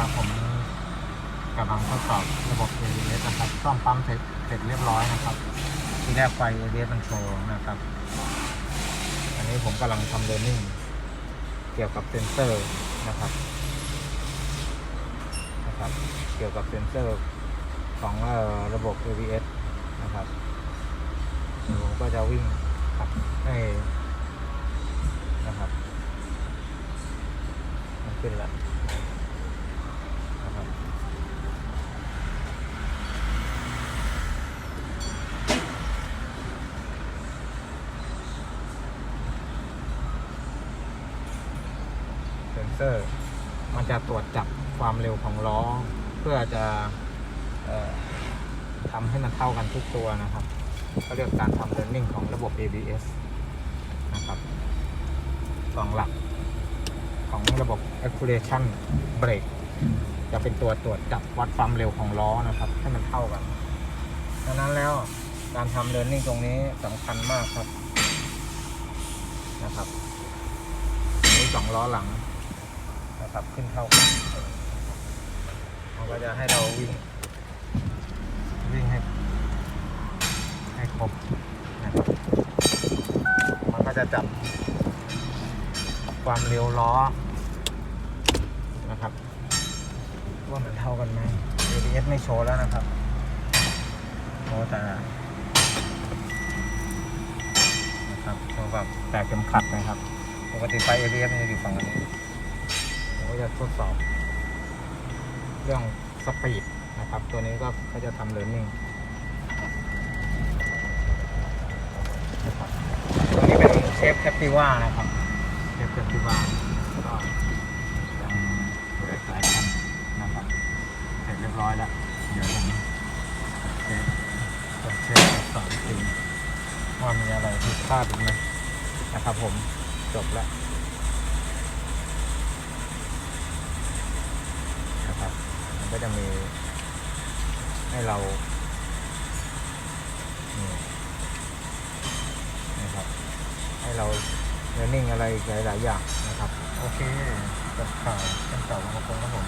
นะครับ ผมกำลังทดสอบระบบ ABS นะครับซ่อมปั๊มเสร็จเสร็จเรียบร้อยนะครับ ที่แรกไฟ ABS มันโชว์นะครับ อันนี้ผมกำลังทำเ e อร์นิ่งเกี่ยวกับเซนเซอร์นะครับนะครับ เกี่ยวกับเซนเซอร์ของระบบ ABS นะครับผมก็จะวิ่งขับให้นะครับมันขึ้นแล้วนะครับ เซนเซอร์ มันจะตรวจจับความเร็วของล้อ เพื่อจะออทำให้มันเท่ากันทุกตัวนะครับเขาเรียกการทำ learning ของระบบ ABS นะครับสองหลักของระบบ acceleration brake จะเป็นตัวตรวจจับวัดความเร็วของล้อนะครับ ให้มันเท่ากันดังนั้นแล้วการทำ learning ตรงนี้สำคัญมากครับนะครับมีสองล้อหลัง นะครับขึ้นเท่ากันมันก็จะให้เราวิ่ง วิ่งให้ ให้ครบนะครับมันก็จะจับความเร็วล้อนะครับ ว่ามันเท่ากันไหม ABS ไม่โชว์แล้วนะครับโชว์แต่นะครับโชว์แบบแต่เข็มขัดนะครับ ปกติไฟ ABS มันจะอยู่ฝั่งนี้ ก็จะทดสอบ เรื่องสปีดนะครับ ตัวนี้ก็เขาจะทำ learning นะครับตัวนี้เป็นเชฟแคปติว่านะครับเชฟแคปติว่าก็ยังเหลืออีกหลายคันนะครับเสร็จเรียบร้อยแล้ว เดี๋ยวผมเช็คจะเช็คสอบอีกทีว่ามีอะไรผิดพลาดอีกไหมนะครับผมจบแล้ว นะครับมันก็ จะมีให้เรานี่นะครับ ให้เราเรียนนิ่งอะไรหลาย ๆ อย่างนะครับ โอเคจบข่าวเป็นข่าวของผมครับผม